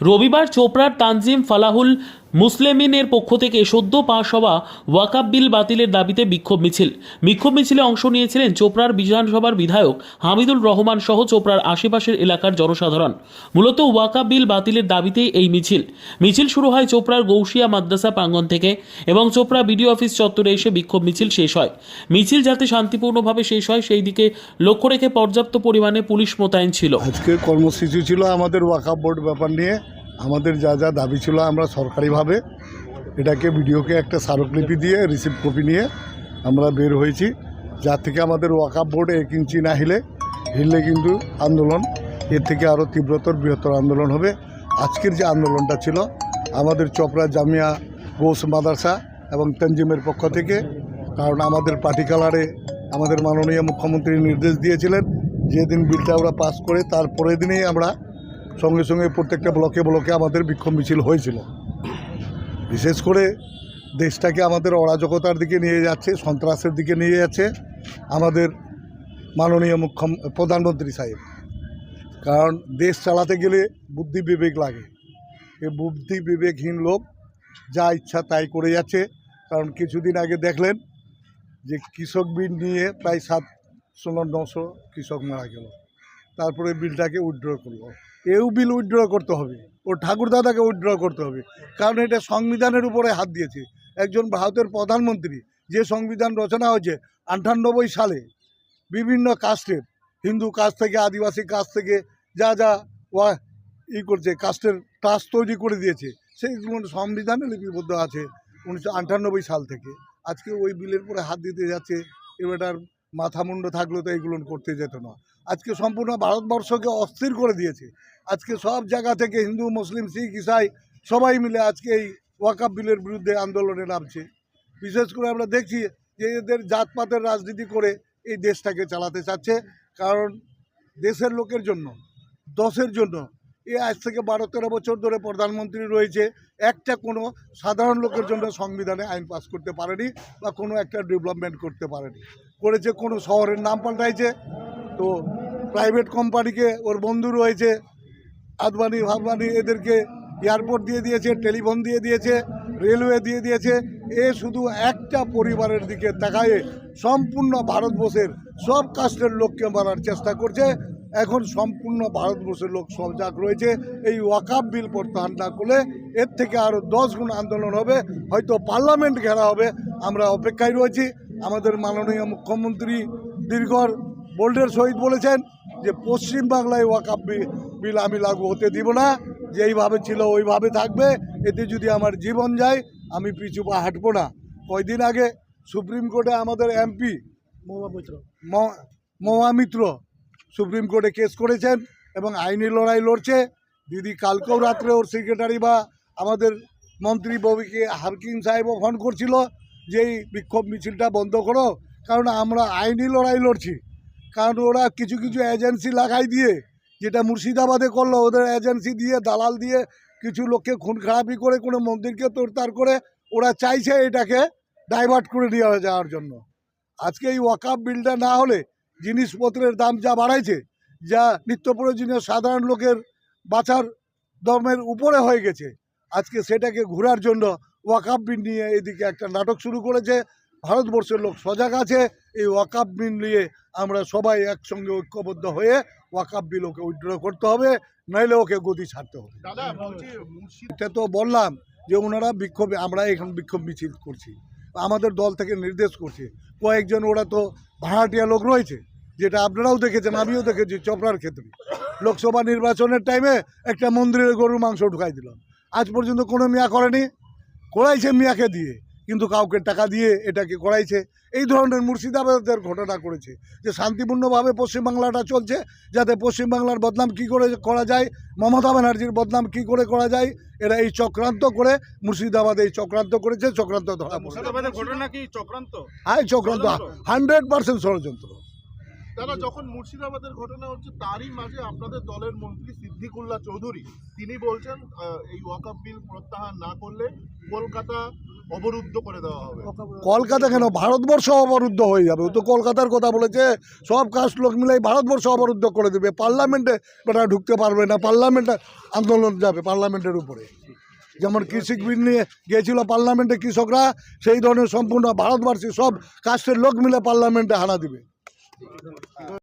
রবিবার চোপড়ার তানজিম ফালাহুল মুসলেমিনের পক্ষ থেকে সদ্য পাশ হওয়া ওয়াকাব বিল বাতিলের দাবিতে বিক্ষোভ মিছিল। বিক্ষোভ মিছিলে অংশ নিয়েছিলেন চোপড়ার বিধানসভার বিধায়ক হামিদুল রহমান সহ চোপড়ার আশেপাশের এলাকার জনসাধারণ। মূলত ওয়াকাব বিল বাতিলের দাবিতেই এই মিছিল। মিছিল শুরু হয় চোপড়ার গৌসিয়া মাদ্রাসা প্রাঙ্গণ থেকে এবং চোপড়া বিডিও অফিস চত্বরে এসে বিক্ষোভ মিছিল শেষ হয়। মিছিল যাতে শান্তিপূর্ণভাবে শেষ হয়, সেই দিকে লক্ষ্য রেখে পর্যাপ্ত পরিমাণে পুলিশ মোতায়েন ছিল। আজকে কর্মসূচি ছিল আমাদের ওয়াকাপ বোর্ড ব্যাপার নিয়ে। আমাদের যা যা দাবি ছিল আমরা সরকারিভাবে এটাকে ভিডিওকে একটা স্মারকলিপি দিয়ে রিসিভ কপি নিয়ে আমরা বের হয়েছি। যার থেকে আমাদের ওয়াকাপ বোর্ড এক ইঞ্চি না হিলে, হিললে কিন্তু আন্দোলন, এর থেকে আরও তীব্রতর বৃহত্তর আন্দোলন হবে। আজকের যে আন্দোলনটা ছিল, আমাদের চপড়া জামিয়া গোস মাদ্রাসা এবং তঞ্জিমের পক্ষ থেকে, কারণ আমাদের পার্টি কালারে আমাদের মাননীয় মুখ্যমন্ত্রী নির্দেশ দিয়েছিলেন, যেদিন বিলটা আমরা পাস করে তার পরের দিনেই আমরা সঙ্গে সঙ্গে প্রত্যেকটা ব্লকে ব্লকে আমাদের বিক্ষোভ মিছিল হয়েছিল। বিশেষ করে দেশটাকে আমাদের অরাজকতার দিকে নিয়ে যাচ্ছে, সন্ত্রাসের দিকে নিয়ে যাচ্ছে আমাদের মাননীয় মুখ্য প্রধানমন্ত্রী সাহেব। কারণ দেশ চালাতে গেলে বুদ্ধি বিবেক লাগে। এই বুদ্ধি বিবেকহীন লোক যা ইচ্ছা তাই করে যাচ্ছে। কারণ কিছুদিন আগে দেখলেন যে কৃষক বিল নিয়ে প্রায় সাতশো না নশো কৃষক মারা গেল। তারপরে বিলটাকে উইথড্র করল। এও বিল উইথড্র করতে হবে। ও ঠাকুরদাদাকে উইথড্র করতে হবে। কারণ এটা সংবিধানের উপরে হাত দিয়েছে। একজন ভারতের প্রধানমন্ত্রী যে সংবিধান রচনা হয়েছে আটানব্বই সালে, বিভিন্ন কাস্টের হিন্দু কাস্ট থেকে, আদিবাসী কাস্ট থেকে যা যা ওয়া ই করছে কাস্টের ট্রাস্ট তৈরি করে দিয়েছে সেইগুলো সংবিধানে লিপিবদ্ধ আছে উনিশশো আটানব্বই সাল থেকে। আজকে ওই বিলের পরে হাত দিতে যাচ্ছে এবারটার মাথা মুন্ড থাকলেও তো এইগুলো করতে যেত না। আজকে সম্পূর্ণ ভারতবর্ষকে অস্থির করে দিয়েছে। আজকে সব জায়গা থেকে হিন্দু, মুসলিম, শিখ, ইসাই সবাই মিলে আজকে এই ওয়াকাব বিলের বিরুদ্ধে আন্দোলনে নামছে। বিশেষ করে আমরা দেখছি যে এদের জাতপাতের রাজনীতি করে এই দেশটাকে চালাতে চাচ্ছে। কারণ দেশের লোকের জন্য, দশের জন্য, এ আজ থেকে বারো, তেরো বছর ধরে প্রধানমন্ত্রী রয়েছে। একটা কোনো সাধারণ লোকের জন্য সংবিধানে আইন পাস করতে পারেনি বা কোনো একটা ডেভেলপমেন্ট করতে পারেনি। করেছে, কোনো শহরের নাম পাল্টাইছে। তো প্রাইভেট কোম্পানিকে ওর বন্ধু রয়েছে, আদবানি ভাববানি এদেরকে এয়ারপোর্ট দিয়ে দিয়েছে টেলিফোন দিয়ে দিয়েছে রেলওয়ে দিয়ে দিয়েছে। এ শুধু একটা পরিবারের দিকে তাকায়ে সম্পূর্ণ ভারতবর্ষের সব কাস্টের লোককে মারার চেষ্টা করছে। এখন সম্পূর্ণ ভারতবর্ষের লোক সজাগ রয়েছে। এই ওয়াকাব বিল প্রত্যাহার না করলে এর থেকে আরও দশ গুণ আন্দোলন হবে, হয়তো পার্লামেন্ট ঘেরা হবে। আমরা অপেক্ষায় রয়েছি। আমাদের মাননীয় মুখ্যমন্ত্রী দীর্ঘর বোল্ডের সহিত বলেছেন যে পশ্চিম বাংলায় ওয়াকাব বি- বিল আমি লাগু হতে দিব না যেইভাবে ছিল ওইভাবে থাকবে এতে যদি আমার জীবন যায় আমি পিছু পা হাঁটবো না। কয়দিন আগে সুপ্রিম কোর্টে আমাদের এমপি মহা মিত্র সুপ্রিম কোর্টে কেস করেছেন এবং আইনি লড়াই লড়ছে। দিদি কালকেও রাত্রে ওর সেক্রেটারি বা আমাদের মন্ত্রী ববিকে হারকিন সাহেবও ফোন করছিল। যে এই বিক্ষোভ মিছিলটা বন্ধ করো, কারণ আমরা আইনি লড়াই লড়ছি। কারণ ওরা কিছু কিছু এজেন্সি লাগাই দিয়ে, যেটা মুর্শিদাবাদে করল, ওদের এজেন্সি দিয়ে, দালাল দিয়ে কিছু লোককে খুন খারাপি করে, কোনো মন্দিরকে তোড়তাড় করে, ওরা চাইছে এটাকে ডাইভার্ট করে নিয়ে যাওয়ার জন্য। আজকে এই ওয়াকাপ বিলটা না হলে জিনিসপত্রের দাম যা বাড়াইছে, যা নিত্য প্রয়োজনীয় সাধারণ লোকের বাঁচার দমের উপরে হয়ে গেছে, আজকে সেটাকে ঘোরার জন্য ওয়াকাপ বিল নিয়ে এদিকে একটা নাটক শুরু করেছে। ভারতবর্ষের লোক সজাগ আছে। এই ওয়াকাপ বিল নিয়ে আমরা সবাই একসঙ্গে ঐক্যবদ্ধ হয়ে ওয়াকাপ বিল ওকে উইথড্র করতে হবে নইলে ওকে গদি ছাড়তে হবে। এটা তো বললাম যে ওনারা বিক্ষোভে আমরা এখন বিক্ষোভ মিছিল করছি। আমাদের দল থেকে নির্দেশ করছে। কয়েকজন ওরা তো ভাড়াটিয়া লোক রয়েছে যেটা আপনারাও দেখেছেন আমিও দেখেছি চপড়ার ক্ষেত্রে। লোকসভা নির্বাচনের টাইমে একটা মন্দিরের গরুর মাংস ঢুকাই দিলাম। আজ পর্যন্ত কোনো মিয়া করেনি। করাইছে মিয়াকে দিয়ে কিন্তু কাউকে টাকা দিয়ে এটাকে করাইছে এই ধরনের মুর্শিদাবাদের ঘটনা করেছে যে শান্তিপূর্ণভাবে পশ্চিমবাংলাটা চলছে যাতে পশ্চিমবাংলার বদনাম কি করে করা যায় মমতা ব্যানার্জির বদনাম কি করে করা যায় এরা এই চক্রান্ত করে মুর্শিদাবাদে এই চক্রান্ত করেছে চক্রান্ত ধরা চক্রান্ত? হ্যাঁ চক্রান্ত হান্ড্রেড পার্সেন্ট ষড়যন্ত্র। দাদা যখন মুর্শিদাবাদের ঘটনা হচ্ছে, তারই মাঝে আপনাদের দলের মন্ত্রী সিদ্দিকুল্লাহ চৌধুরী, তিনি বলছেন এই ওয়াকাব বিল প্রত্যাহার না করলে কলকাতা অবরুদ্ধ করে দেওয়া হবে। কলকাতা কেন? ভারতবর্ষ অবরুদ্ধ হয়ে যাবে। ও তো কলকাতার কথা বলেছে, সব কাজ লোক মিলে ভারতবর্ষ অবরুদ্ধ করে দেবে। পার্লামেন্টে বেটা ঢুকতে পারবে না, পার্লামেন্টে আন্দোলন যাবে পার্লামেন্টের উপরে। যেমন কৃষি বিল নিয়ে গিয়েছিল পার্লামেন্টে কৃষকরা, সেই ধরনের সম্পূর্ণ ভারতবর্ষী সব কাস্টের লোক মিলে পার্লামেন্টে হানা দিবে। 就这么